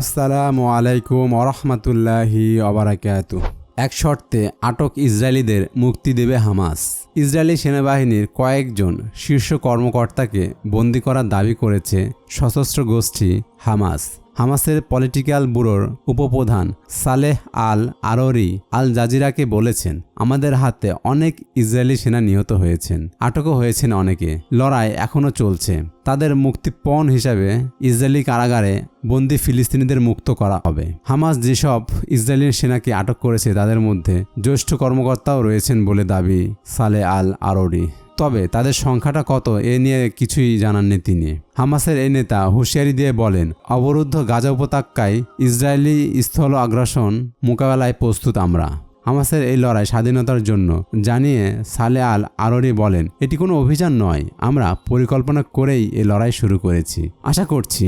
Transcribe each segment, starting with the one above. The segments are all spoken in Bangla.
আসসালামু আলাইকুম ওরহমতুল্লাহি অবরাকাত এক শর্তে আটক ইসরায়েলিদের মুক্তি দেবে হামাস। ইসরায়েলি সেনাবাহিনীর কয়েকজন শীর্ষ কর্মকর্তাকে বন্দি করার দাবি করেছে সশস্ত্র গোষ্ঠী হামাস। হামাসের পলিটিক্যাল ব্যুরোর উপপ্রধান সালেহ আল আররি আল জাজিরাকে বলেছেন, আমাদের হাতে অনেক ইসরায়েলি সেনা নিহত হয়েছেন, আটকও হয়েছেন অনেকে। লড়াই এখনও চলছে। তাদের মুক্তিপণ হিসাবে ইসরায়েলি কারাগারে বন্দি ফিলিস্তিনিদের মুক্ত করা হবে। হামাস যেসব ইসরায়েলি সেনাকে আটক করেছে, তাদের মধ্যে জ্যেষ্ঠ কর্মকর্তাও রয়েছেন বলে দাবি সালে আল আররি। তবে তাদের সংখ্যাটা কত এ নিয়ে কিছুই জানাননি তিনি হামাসের এই নেতা হুঁশিয়ারি দিয়ে বলেন, অবরুদ্ধ গাজা উপত্যকায় ইসরায়েলি স্থল আগ্রাসন মোকাবেলায় প্রস্তুত আমরা। হামাসের এই লড়াই স্বাধীনতার জন্য জানিয়ে সালে আল আররি বলেন, এটি কোনো অভিযান নয়। আমরা পরিকল্পনা করেই এই লড়াই শুরু করেছি। আশা করছি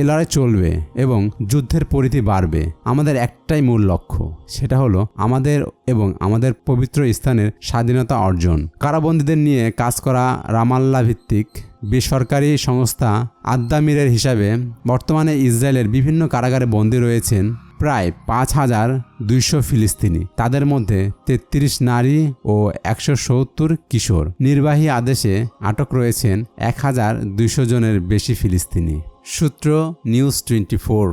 এ লড়াই চলবে এবং যুদ্ধের পরিধি বাড়বে। আমাদের একটাই মূল লক্ষ্য, সেটা হলো আমাদের এবং আমাদের পবিত্র স্থানের স্বাধীনতা অর্জন। কারাবন্দীদের নিয়ে কাজ করা রামাল্লা ভিত্তিক বেসরকারি সংস্থা আদ্দামিরের হিসাবে বর্তমানে ইসরায়েলের বিভিন্ন কারাগারে বন্দী রয়েছেন প্রায় পাঁচ হাজার দুইশো ফিলিস্তিনি। তাদের মধ্যে তেত্রিশ নারী ও একশো সত্তর কিশোর। নির্বাহী আদেশে আটক রয়েছেন এক হাজার দুইশো জনের বেশি ফিলিস্তিনি। সূত্র নিউজ টোয়েন্টি ফোর